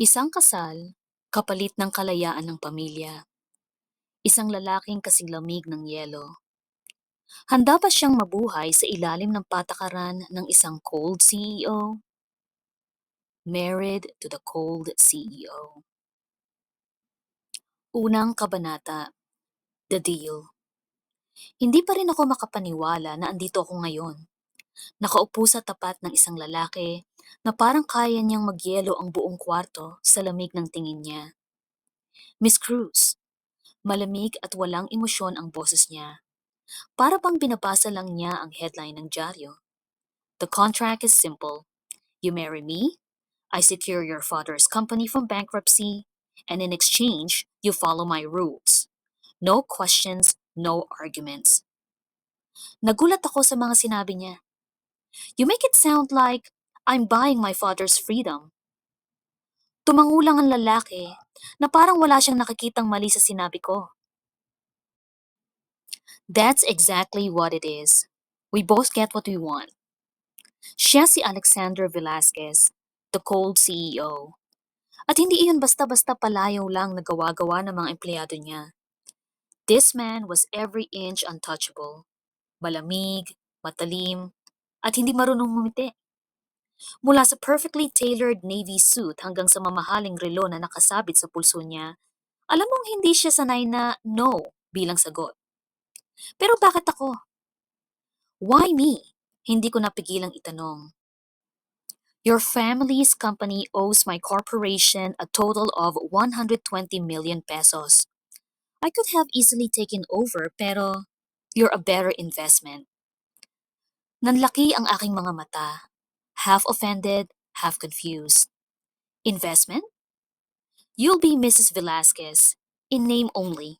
Isang kasal, kapalit ng kalayaan ng pamilya. Isang lalaking kasing lamig ng yelo. Handa ba siyang mabuhay sa ilalim ng patakaran ng isang cold CEO? Married to the cold CEO. Unang kabanata, The Deal. Hindi pa rin ako makapaniwala na andito ako ngayon. Nakaupo sa tapat ng isang lalaki na parang kaya niyang magyelo ang buong kwarto sa lamig ng tingin niya. Miss Cruz, malamig at walang emosyon ang boses niya. Para bang binabasa lang niya ang headline ng dyaryo. The contract is simple. You marry me, I secure your father's company from bankruptcy, and in exchange, you follow my rules. No questions, no arguments. Nagulat ako sa mga sinabi niya. You make it sound like I'm buying my father's freedom. Tumangulang ang lalaki na parang wala siyang nakikitang mali sa sinabi ko. That's exactly what it is. We both get what we want. Siya si Alexander Velasquez, the cold CEO. At hindi iyon basta-basta palayaw lang na gawa-gawa ng mga empleyado niya. This man was every inch untouchable. Malamig, matalim, at hindi marunong ngumiti. Mula sa perfectly tailored navy suit hanggang sa mamahaling relo na nakasabit sa pulso niya, alam mong hindi siya sanay na no bilang sagot. Pero bakit ako? Why me? Hindi ko napigilang itanong. Your family's company owes my corporation a total of 120 million pesos. I could have easily taken over pero you're a better investment. Nanlaki ang aking mga mata, half offended, half confused. Investment? You'll be Mrs. Velasquez, in name only.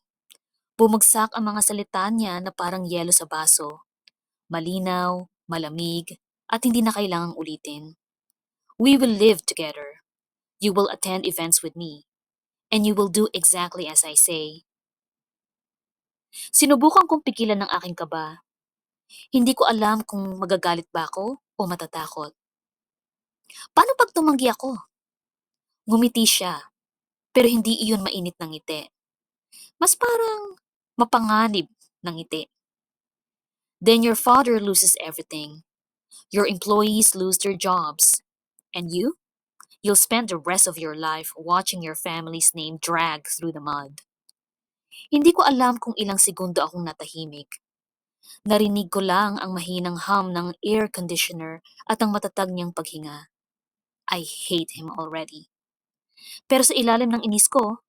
Bumagsak ang mga salita niya na parang yelo sa baso. Malinaw, malamig, at hindi na kailangang ulitin. We will live together. You will attend events with me. And you will do exactly as I say. Sinubukan kong pigilan ng aking kaba. Hindi ko alam kung magagalit ba ako o matatakot. Paano pag tumanggi ako? Ngumiti siya, pero hindi iyon mainit ng ngiti. Mas parang mapanganib ng ngiti. Then your father loses everything. Your employees lose their jobs. And you? You'll spend the rest of your life watching your family's name drag through the mud. Hindi ko alam kung ilang segundo akong natahimik. Narinig ko lang ang mahinang hum ng air conditioner at ang matatag niyang paghinga. I hate him already. Pero sa ilalim ng inis ko,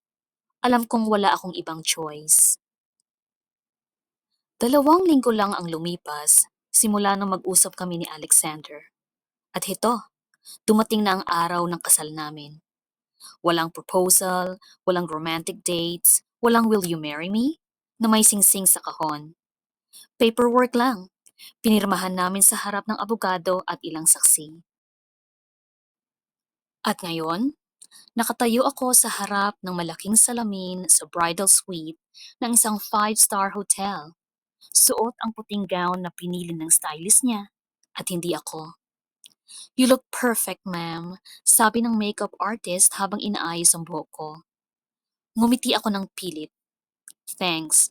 alam kong wala akong ibang choice. Dalawang linggo lang ang lumipas simula nang mag-usap kami ni Alexander. At ito, dumating na ang araw ng kasal namin. Walang proposal, walang romantic dates, walang will you marry me na may singsing sa kahon. Paperwork lang. Pinirmahan namin sa harap ng abogado at ilang saksi. At ngayon, nakatayo ako sa harap ng malaking salamin sa bridal suite ng isang five-star hotel. Suot ang puting gown na pinili ng stylist niya at hindi ako. You look perfect, ma'am, sabi ng makeup artist habang inaayos ang buhok ko. Ngumiti ako ng pilit. Thanks.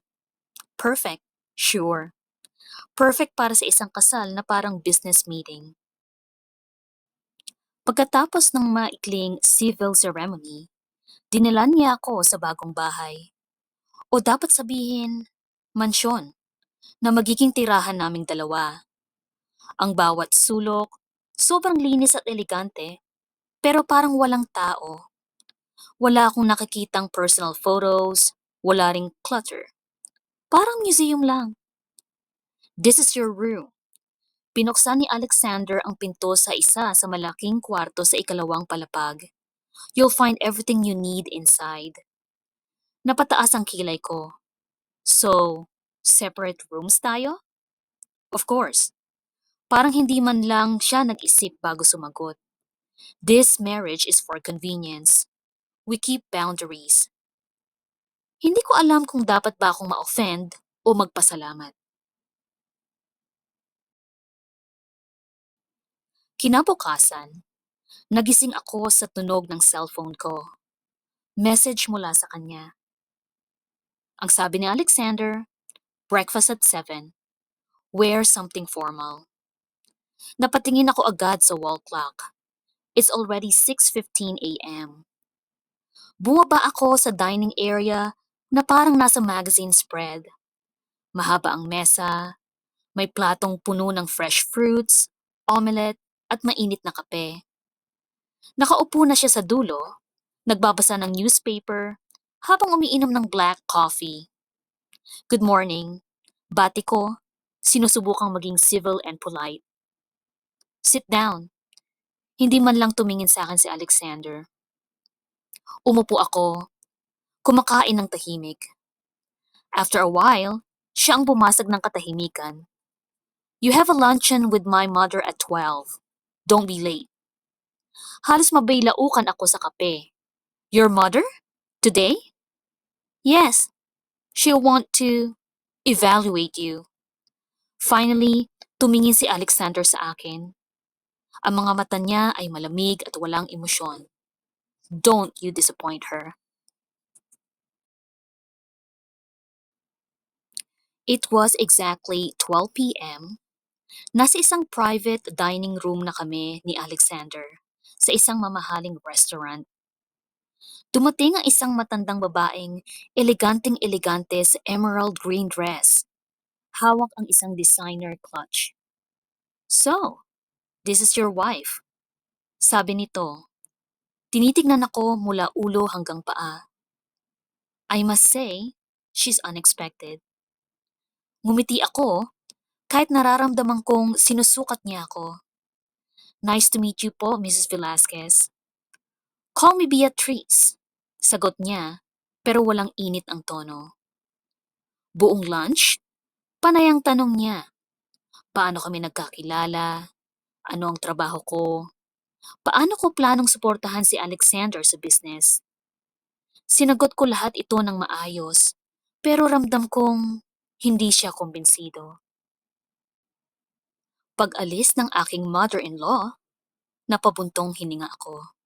Perfect. Sure. Perfect para sa isang kasal na parang business meeting. Pagkatapos ng maikling civil ceremony, dinala niya ako sa bagong bahay. O dapat sabihin, mansyon, na magiging tirahan naming dalawa. Ang bawat sulok, sobrang linis at elegante, pero parang walang tao. Wala akong nakikitang personal photos, wala ring clutter. Parang museum lang. This is your room. Pinuksan ni Alexander ang pinto sa isa sa malaking kwarto sa ikalawang palapag. You'll find everything you need inside. Napataas ang kilay ko. So, separate rooms tayo? Of course. Parang hindi man lang siya nag-isip bago sumagot. This marriage is for convenience. We keep boundaries. Hindi ko alam kung dapat ba akong ma-offend o magpasalamat. Kinabukasan, Nagising ako sa tunog ng cellphone ko. Message mula sa kanya. Ang sabi ni Alexander, breakfast at 7. Wear something formal. Napatingin ako agad sa wall clock. It's already 6.15 a.m. Bumaba ako sa dining area na parang nasa magazine spread. Mahaba ang mesa, may platong puno ng fresh fruits, omelette, at mainit na kape. Nakaupo na siya sa dulo, nagbabasa ng newspaper habang umiinom ng black coffee. Good morning. Bati ko, sinusubukang maging civil and polite. Sit down. Hindi man lang tumingin sa akin si Alexander. Umupo ako, kumakain ng tahimik. After a while, siya ang bumasag ng katahimikan. You have a luncheon with my mother at 12. Don't be late. Halos mabaylaukan ako sa kape. Your mother? Today? Yes. She'll want to evaluate you. Finally, tumingin si Alexander sa akin. Ang mga mata niya ay malamig at walang emosyon. Don't you disappoint her. It was exactly 12 p.m. Nasa isang private dining room na kami ni Alexander sa isang mamahaling restaurant. Dumating ang isang matandang babaeng eleganteng-elegante sa emerald green dress. Hawak ang isang designer clutch. So, this is your wife. Sabi nito. Tinitignan ako mula ulo hanggang paa. I must say, she's unexpected. Ngumiti ako kahit nararamdaman kong sinusukat niya ako. Nice to meet you po, Mrs. Velasquez. Call me Beatrice. Sagot niya, pero walang init ang tono. Buong lunch, panayang tanong niya. Paano kami nagkakilala? Ano ang trabaho ko? Paano ko planong suportahan si Alexander sa business? Sinagot ko lahat ito ng maayos, pero ramdam kong hindi siya kumbinsido. Pag-alis ng aking mother-in-law, napabuntong hininga ako.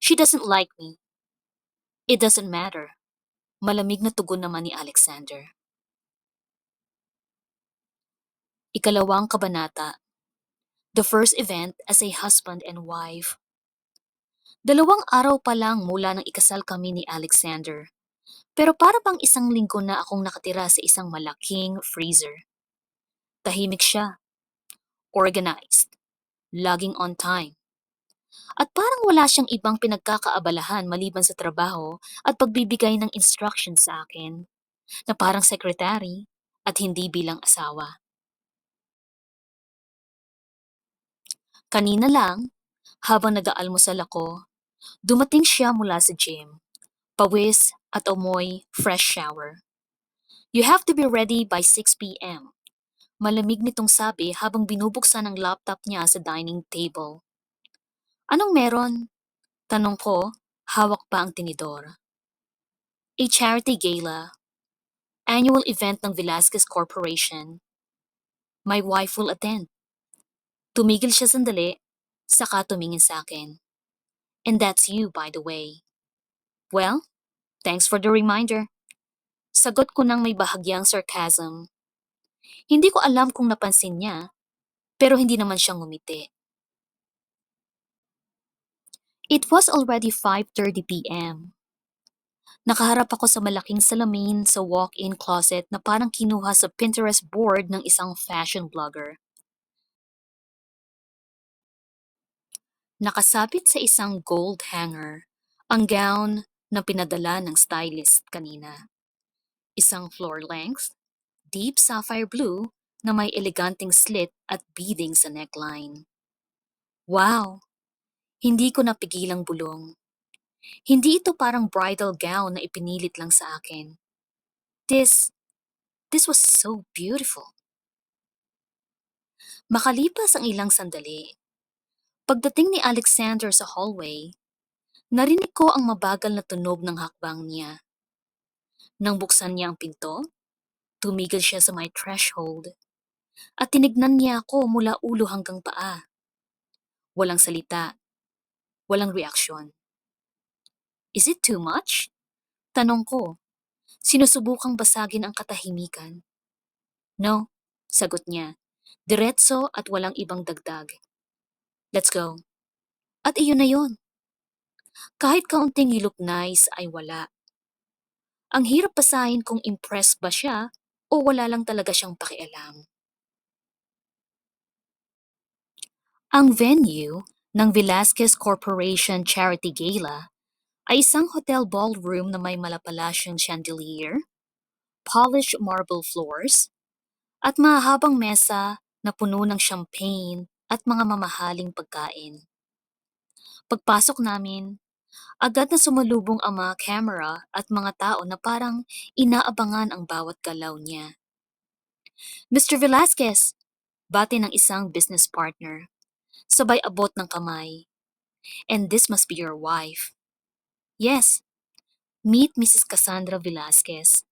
She doesn't like me. It doesn't matter. Malamig na tugon naman ni Alexander. Ikalawang kabanata. The first event as a husband and wife. Dalawang araw pa lang mula nang ikasal kami ni Alexander. Pero para bang isang linggo na akong nakatira sa isang malaking freezer. Tahimik siya. Organized. Laging on time. At parang wala siyang ibang pinagkakaabalahan maliban sa trabaho at pagbibigay ng instructions sa akin na parang secretary at hindi bilang asawa. Kanina lang, habang nag-aalmusal ako, dumating siya mula sa gym. Pawis at amoy fresh shower. You have to be ready by 6 p.m. Malamig nitong sabi habang binubuksan ang laptop niya sa dining table. Anong meron? Tanong ko, hawak pa ang tinidor. A charity gala. Annual event ng Velasquez Corporation. My wife will attend. Tumigil siya sandali, saka tumingin sa akin. And that's you, by the way. Well, thanks for the reminder. Sagot ko ng may bahagyang sarcasm. Hindi ko alam kung napansin niya, pero hindi naman siya ngumiti. It was already 5.30 p.m. Nakaharap ako sa malaking salamin sa walk-in closet na parang kinuha sa Pinterest board ng isang fashion blogger. Nakasabit sa isang gold hanger ang gown na pinadala ng stylist kanina. Isang floor length, deep sapphire blue na may eleganteng slit at beading sa neckline. Wow! Hindi ko napigilang bulong. Hindi ito parang bridal gown na ipinilit lang sa akin. This, this was so beautiful. Makalipas ang ilang sandali, Pagdating ni Alexander sa hallway, narinig ko ang mabagal na tunog ng hakbang niya. Nang buksan niya ang pinto, tumigil siya sa my threshold at tinignan niya ako mula ulo hanggang paa. Walang salita, Walang reaksyon. Is it too much? Tanong ko. Sinusubukang basagin ang katahimikan. No, sagot niya. Diretso at walang ibang dagdag. Let's go. At iyon na yon. Kahit kaunting look nice ay wala. Ang hirap basahin kung impressed ba siya o wala lang talaga siyang pakialam. Ang venue ng Velasquez Corporation Charity Gala ay isang hotel ballroom na may malapalasyong chandelier, polished marble floors, at mahabang mesa na puno ng champagne at mga mamahaling pagkain. Pagpasok namin, agad na sumalubong ang mga camera at mga tao na parang inaabangan ang bawat galaw niya. Mr. Velasquez, bati ng isang business partner. Sabay abot ng kamay. And this must be your wife. Yes, meet Mrs. Cassandra Velasquez.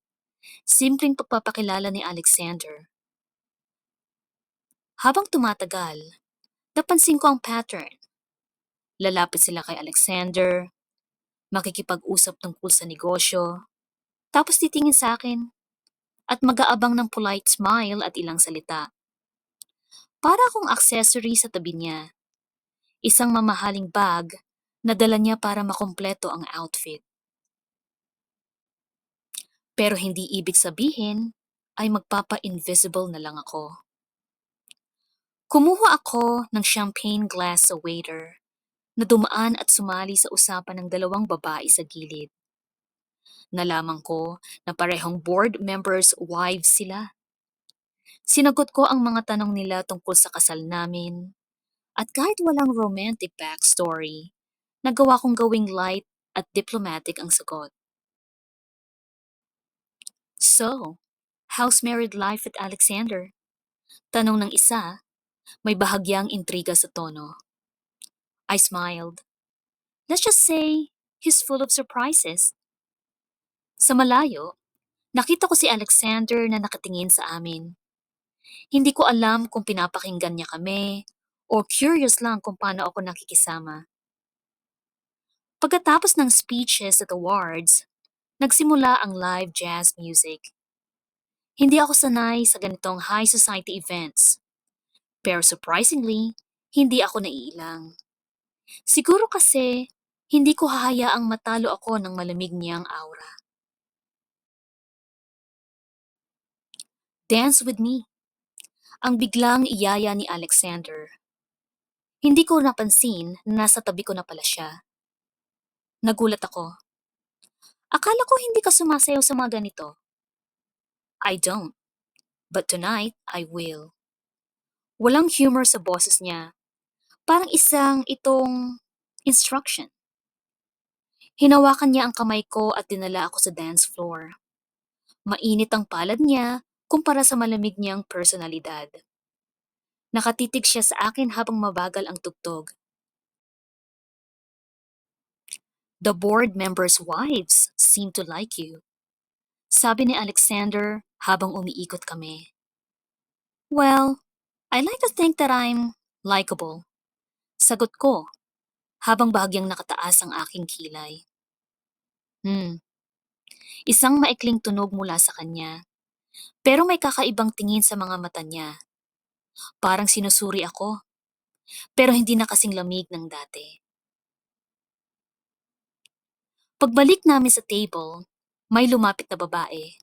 Simpleng pagpapakilala ni Alexander. Habang tumatagal, napansin ko ang pattern. Lalapit sila kay Alexander, makikipag-usap tungkol sa negosyo, tapos titingin sa akin, at mag-aabang ng polite smile at ilang salita. Para akong accessory sa tabi niya. Isang mamahaling bag na dala niya para makompleto ang outfit. Pero hindi ibig sabihin ay magpapa-invisible na lang ako. Kumuha ako ng champagne glass sa waiter na dumaan at sumali sa usapan ng dalawang babae sa gilid. Nalaman ko na parehong board members' wives sila. Sinagot ko ang mga tanong nila tungkol sa kasal namin. At kahit walang romantic backstory, nagawa kong gawing light at diplomatic ang sagot. So, how's married life at Alexander? Tanong ng isa, may bahagyang intriga sa tono. I smiled. Let's just say, he's full of surprises. Sa malayo, nakita ko si Alexander na nakatingin sa amin. Hindi ko alam kung pinapakinggan niya kami o curious lang kung paano ako nakikisama. Pagkatapos ng speeches at awards, nagsimula ang live jazz music. Hindi ako sanay sa ganitong high society events. Pero surprisingly, hindi ako naiilang. Siguro kasi, hindi ko hahayaang matalo ako ng malamig niyang aura. Dance with me. Ang biglang iyaya ni Alexander. Hindi ko napansin na nasa tabi ko na pala siya. Nagulat ako. Akala ko hindi ka sumasayaw sa mga ganito. I don't. But tonight, I will. Walang humor sa boses niya. Parang isang itong instruction. Hinawakan niya ang kamay ko at dinala ako sa dance floor. Mainit ang palad niya kumpara sa malamig niyang personalidad. Nakatitig siya sa akin habang mabagal ang tugtog. The board members' wives seem to like you. Sabi ni Alexander habang umiikot kami. Well, I like to think that I'm likable. Sagot ko habang bahagyang nakataas ang aking kilay. Hmm. Isang maikling tunog mula sa kanya. Pero may kakaibang tingin sa mga mata niya. Parang sinusuri ako. Pero hindi na kasing lamig ng dati. Pagbalik namin sa table, may lumapit na babae.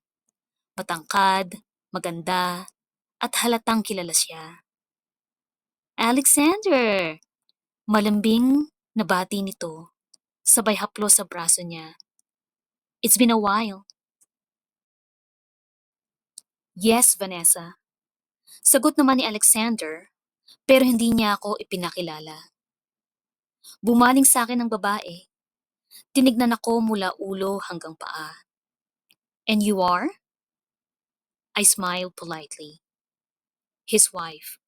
Matangkad, maganda, at halatang kilala siya. Alexander! Malambing nabati nito, sabay haplo sa braso niya. It's been a while. Yes, Vanessa. Sagot naman ni Alexander, pero hindi niya ako ipinakilala. Bumaling sa akin ang babae. Tinignan ako mula ulo hanggang paa. And you are? I smiled politely. His wife.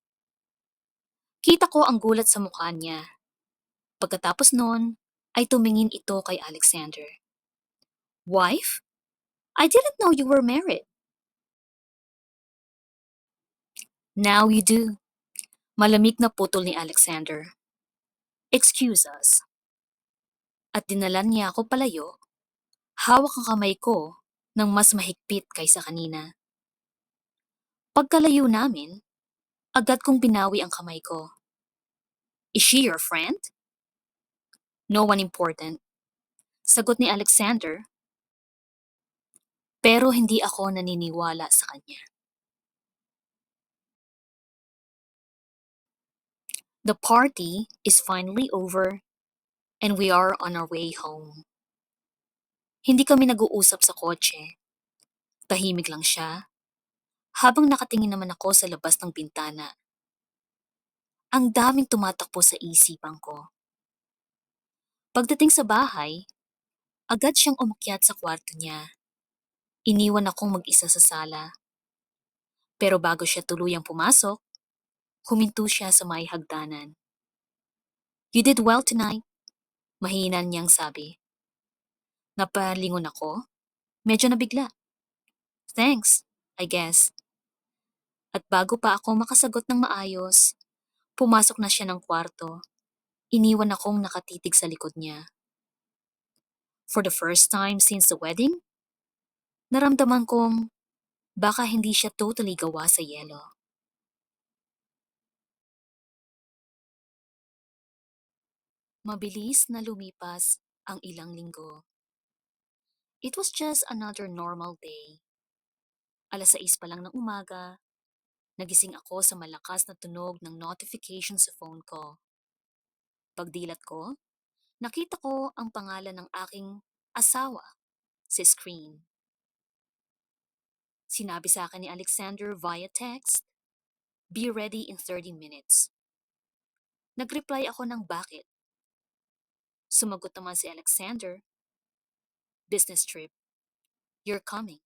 Kita ko ang gulat sa mukha niya. Pagkatapos noon, ay tumingin ito kay Alexander. Wife? I didn't know you were married. Now you do. Malamig na putol ni Alexander. Excuse us. At dinalan niya ako palayo, hawak ang kamay ko ng mas mahigpit kaysa kanina. Pagkalayo namin, agad kong binawi ang kamay ko. Is she your friend? No one important. Sagot ni Alexander. Pero hindi ako naniniwala sa kanya. The party is finally over and we are on our way home. Hindi kami nag-uusap sa kotse. Tahimik lang siya habang nakatingin naman ako sa labas ng bintana. Ang daming tumatakbo sa isipan ko. Pagdating sa bahay, agad siyang umakyat sa kwarto niya. Iniwan akong mag-isa sa sala. Pero bago siya tuluyang pumasok, huminto siya sa may hagdanan. You did well tonight, mahina niyang sabi. Napalingon ako, medyo nabigla. Thanks, I guess. At bago pa ako makasagot ng maayos, pumasok na siya ng kwarto. Iniwan akong nakatitig sa likod niya. For the first time since the wedding, naramdaman kong baka hindi siya totally gawa sa yelo. Mabilis na lumipas ang ilang linggo. It was just another normal day. Alas 6 pa lang ng umaga, nagising ako sa malakas na tunog ng notification sa phone ko. Pagdilat ko, nakita ko ang pangalan ng aking asawa sa screen. Sinabi sa akin ni Alexander via text, Be ready in 30 minutes. Nag-reply ako ng bakit. Sumagot naman si Alexander, Business trip. You're coming.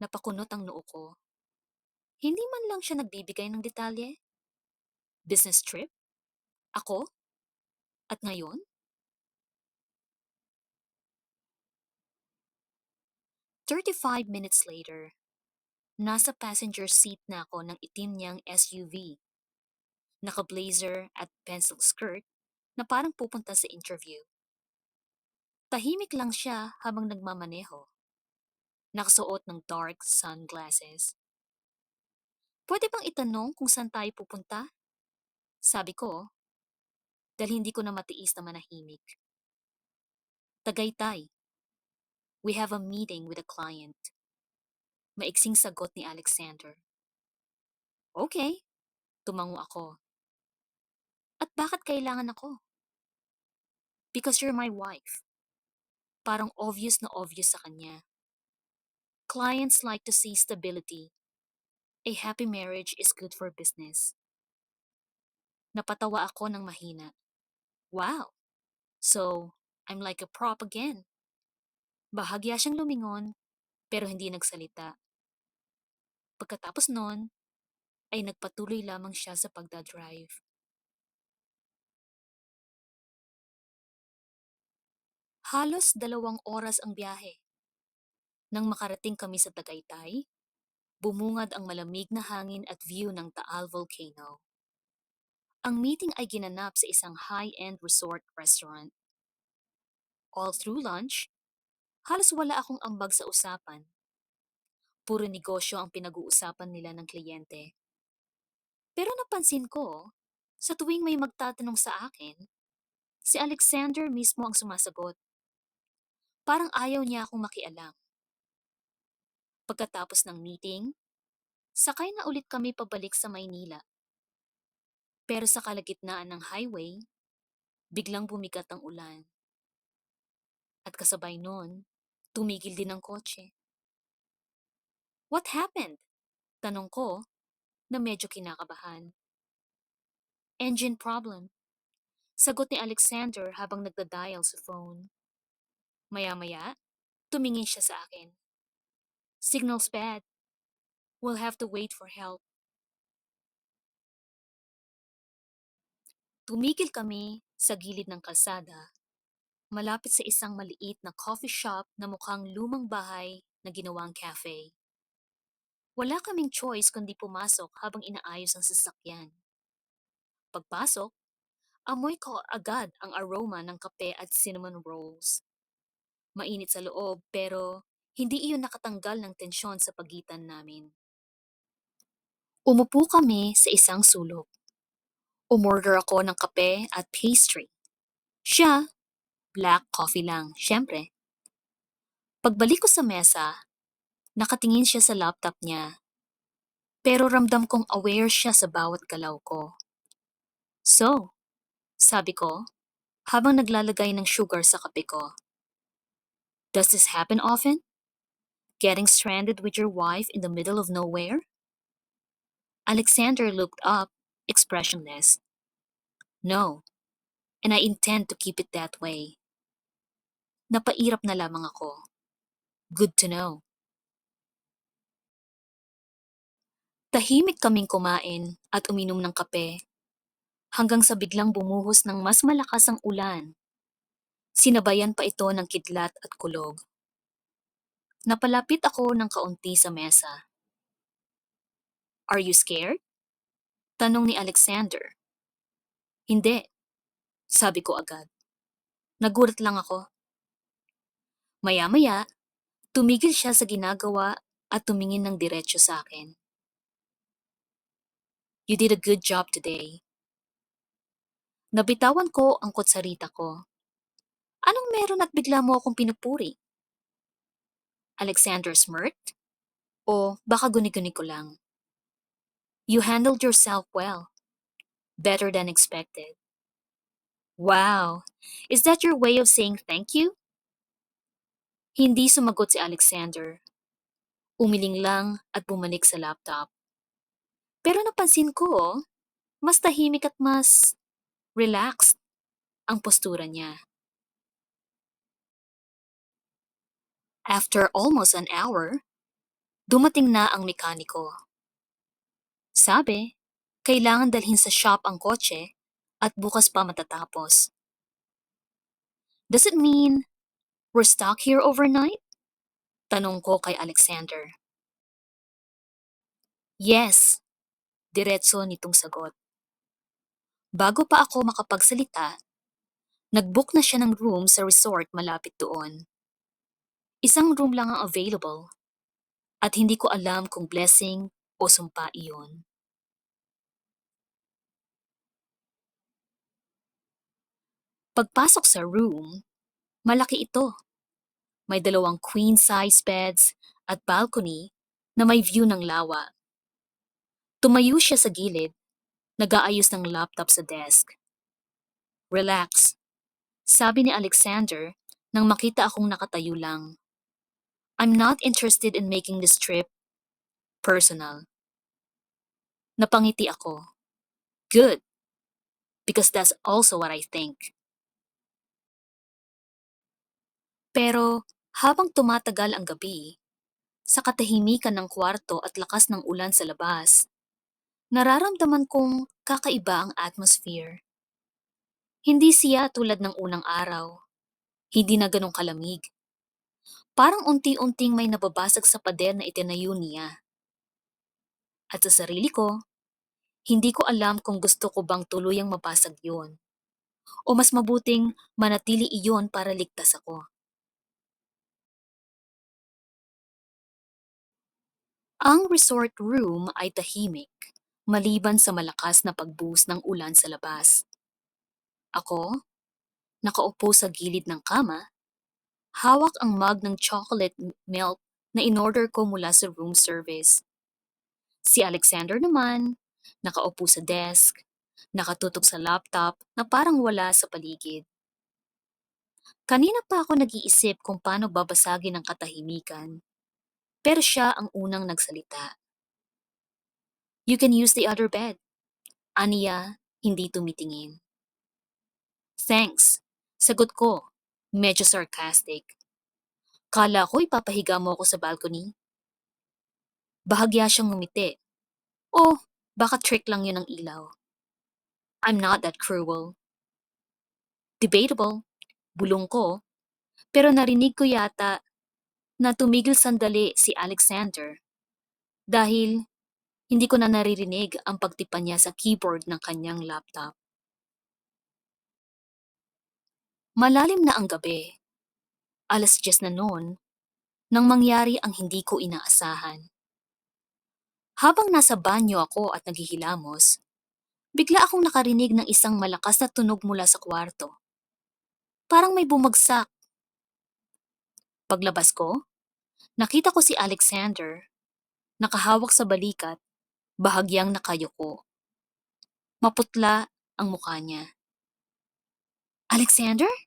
Napakunot ang noo ko. Hindi man lang siya nagbibigay ng detalye. Business trip? Ako? At ngayon? Thirty-five minutes later, nasa passenger seat na ako ng itim niyang SUV. Naka-blazer at pencil skirt na parang pupunta sa interview. Tahimik lang siya habang nagmamaneho. Nakasuot ng dark sunglasses. Pwede bang itanong kung saan tayo pupunta? Sabi ko, dahil hindi ko na matiis na manahimik. Tagaytay. We have a meeting with a client. Maiksing sagot ni Alexander. Okay, tumango ako. At bakit kailangan ako? Because you're my wife. Parang obvious na obvious sa kanya. Clients like to see stability. A happy marriage is good for business. Napatawa ako ng mahina. Wow! So, I'm like a prop again. Bahagya siyang lumingon, pero hindi nagsalita. Pagkatapos nun, ay nagpatuloy lamang siya sa pagdadrive. Halos dalawang oras ang biyahe. Nang makarating kami sa Tagaytay, bumungad ang malamig na hangin at view ng Taal Volcano. Ang meeting ay ginanap sa isang high-end resort restaurant. All through lunch, halos wala akong ambag sa usapan. Puro negosyo ang pinag-uusapan nila ng kliyente. Pero napansin ko, sa tuwing may magtatanong sa akin, si Alexander mismo ang sumasagot. Parang ayaw niya akong makialam. Pagkatapos ng meeting, sakay na ulit kami pabalik sa Maynila. Pero sa kalagitnaan ng highway, biglang bumigat ang ulan. At kasabay noon, tumigil din ang kotse. What happened? Tanong ko na medyo kinakabahan. Engine problem. Sagot ni Alexander habang nagda-dial sa phone. Maya-maya, tumingin siya sa akin. Signal's bad. We'll have to wait for help. Tumigil kami sa gilid ng kalsada, malapit sa isang maliit na coffee shop na mukhang lumang bahay na ginawang cafe. Wala kaming choice kundi pumasok habang inaayos ang sasakyan. Pagpasok, Amoy ko agad ang aroma ng kape at cinnamon rolls. Mainit sa loob pero hindi iyon nakatanggal ng tensyon sa pagitan namin. Umupo kami sa isang sulok. Umorder ako ng kape at pastry. Siya, black coffee lang, syempre. Pagbalik ko sa mesa, nakatingin siya sa laptop niya. Pero ramdam kong aware siya sa bawat galaw ko. So, sabi ko, habang naglalagay ng sugar sa kape ko. Does this happen often? Getting stranded with your wife in the middle of nowhere? Alexander looked up, expressionless. No, and I intend to keep it that way. Napairap na lamang ako. Good to know. Tahimik kaming kumain at uminom ng kape hanggang sa biglang bumuhos ng mas malakas ang ulan. Sinabayan pa ito ng kidlat at kulog. Napalapit ako ng kaunti sa mesa. Are you scared? Tanong ni Alexander. Hindi, sabi ko agad. Nagulat lang ako. Maya-maya, tumigil siya sa ginagawa at tumingin ng diretsyo sa akin. You did a good job today. Nabitawan ko ang kutsarita ko. Anong meron at bigla mo akong pinupuri? Alexander smirked? O baka guni-guni ko lang? You handled yourself well. Better than expected. Wow! Is that your way of saying thank you? Hindi sumagot si Alexander. Umiling lang at bumalik sa laptop. Pero napansin ko, oh, mas tahimik at mas relaxed ang postura niya. After almost an hour, dumating na ang mekaniko. Sabi, kailangan dalhin sa shop ang kotse at bukas pa matatapos. Does it mean we're stuck here overnight? Tanong ko kay Alexander. Yes, diretso nitong sagot. Bago pa ako makapagsalita, nag-book na siya ng room sa resort malapit doon. Isang room lang ang available at hindi ko alam kung blessing o sumpa iyon. Pagpasok sa room, malaki ito. May dalawang queen-size beds at balcony na may view ng lawa. Tumayo siya sa gilid, nag-aayos ng laptop sa desk. Relax, sabi ni Alexander nang makita akong nakatayo lang. I'm not interested in making this trip personal. Napangiti ako. Good. Because that's also what I think. Pero habang tumatagal ang gabi, sa katahimikan ng kwarto at lakas ng ulan sa labas, nararamdaman kong kakaiba ang atmosphere. Hindi siya tulad ng unang araw. Hindi na ganong kalamig. Parang unti-unting may nababasag sa pader na itinayo niya. At sa sarili ko, hindi ko alam kung gusto ko bang tuluyang mabasag yun. O mas mabuting manatili iyon para ligtas ako. Ang resort room ay tahimik, maliban sa malakas na pagbuhos ng ulan sa labas. Ako, nakaupo sa gilid ng kama, hawak ang mug ng chocolate milk na inorder ko mula sa room service. Si Alexander naman, nakaupo sa desk, nakatutok sa laptop na parang wala sa paligid. Kanina pa ako nag-iisip kung paano babasagin ang katahimikan pero siya ang unang nagsalita. You can use the other bed. Aniya, hindi tumitingin. Thanks. Sagot ko, medyo sarcastic. Kala ko ipapahiga mo ako sa balcony. Bahagya siyang ngumiti. Oh, baka trick lang yun ng ilaw. I'm not that cruel. Debatable. Bulong ko. Pero narinig ko yata na tumigil sandali si Alexander dahil hindi ko na naririnig ang pagtipan niya sa keyboard ng kanyang laptop. Malalim na ang gabi. Alas 10 na noon nang mangyari ang hindi ko inaasahan. Habang nasa banyo ako at naghihilamos, bigla akong nakarinig ng isang malakas na tunog mula sa kwarto. Parang may bumagsak. Paglabas ko, nakita ko si Alexander, nakahawak sa balikat, bahagyang nakayuko. Maputla ang mukha niya. Alexander?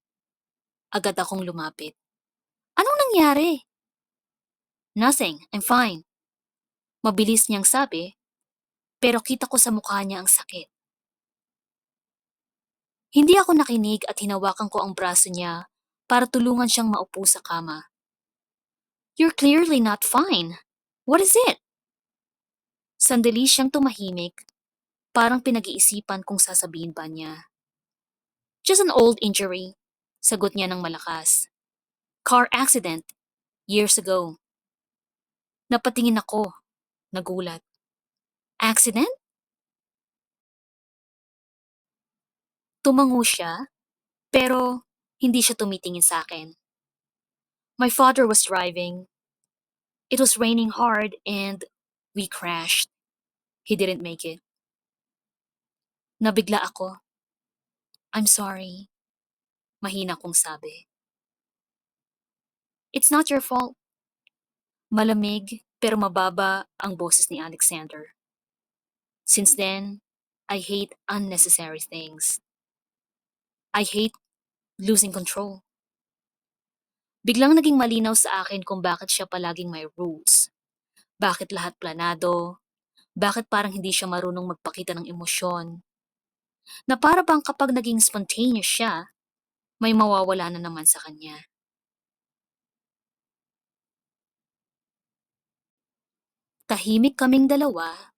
Agad akong lumapit. Anong nangyari? Nothing, I'm fine. Mabilis niyang sabi, pero kita ko sa mukha niya ang sakit. Hindi ako nakinig at hinawakan ko ang braso niya para tulungan siyang maupo sa kama. You're clearly not fine. What is it? Sandali siyang tumahimik, parang pinag-iisipan kung sasabihin ba niya. Just an old injury, sagot niya ng malakas. Car accident, years ago. Napatingin ako, nagulat. Accident? Tumango siya, pero hindi siya tumitingin sa akin. My father was driving. It was raining hard and we crashed. He didn't make it. Nabigla ako. I'm sorry. Mahina kong sabi. It's not your fault. Malamig pero mababa ang boses ni Alexander. Since then, I hate unnecessary things. I hate losing control. Biglang naging malinaw sa akin kung bakit siya palaging may rules. Bakit lahat planado? Bakit parang hindi siya marunong magpakita ng emosyon? Na para bang kapag naging spontaneous siya, may mawawala na naman sa kanya. Tahimik kaming dalawa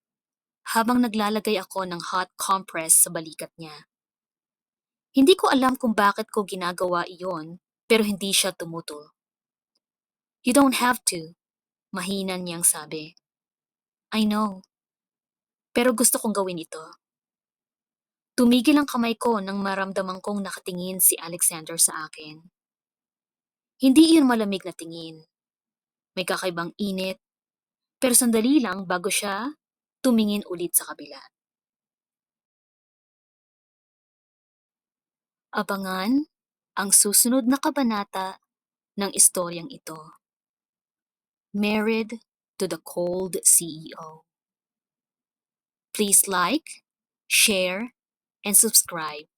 habang naglalagay ako ng hot compress sa balikat niya. Hindi ko alam kung bakit ko ginagawa iyon, pero hindi siya tumutol. You don't have to, mahina niyang sabi. I know. Pero gusto kong gawin ito. Tumigil ang kamay ko nang maramdaman kong nakatingin si Alexander sa akin. Hindi iyon malamig na tingin. May kakaibang init, pero sandali lang bago siya tumingin ulit sa kabila. Abangan ang susunod na kabanata ng istoryang ito. Married to the Cold CEO. Please like, share, and subscribe.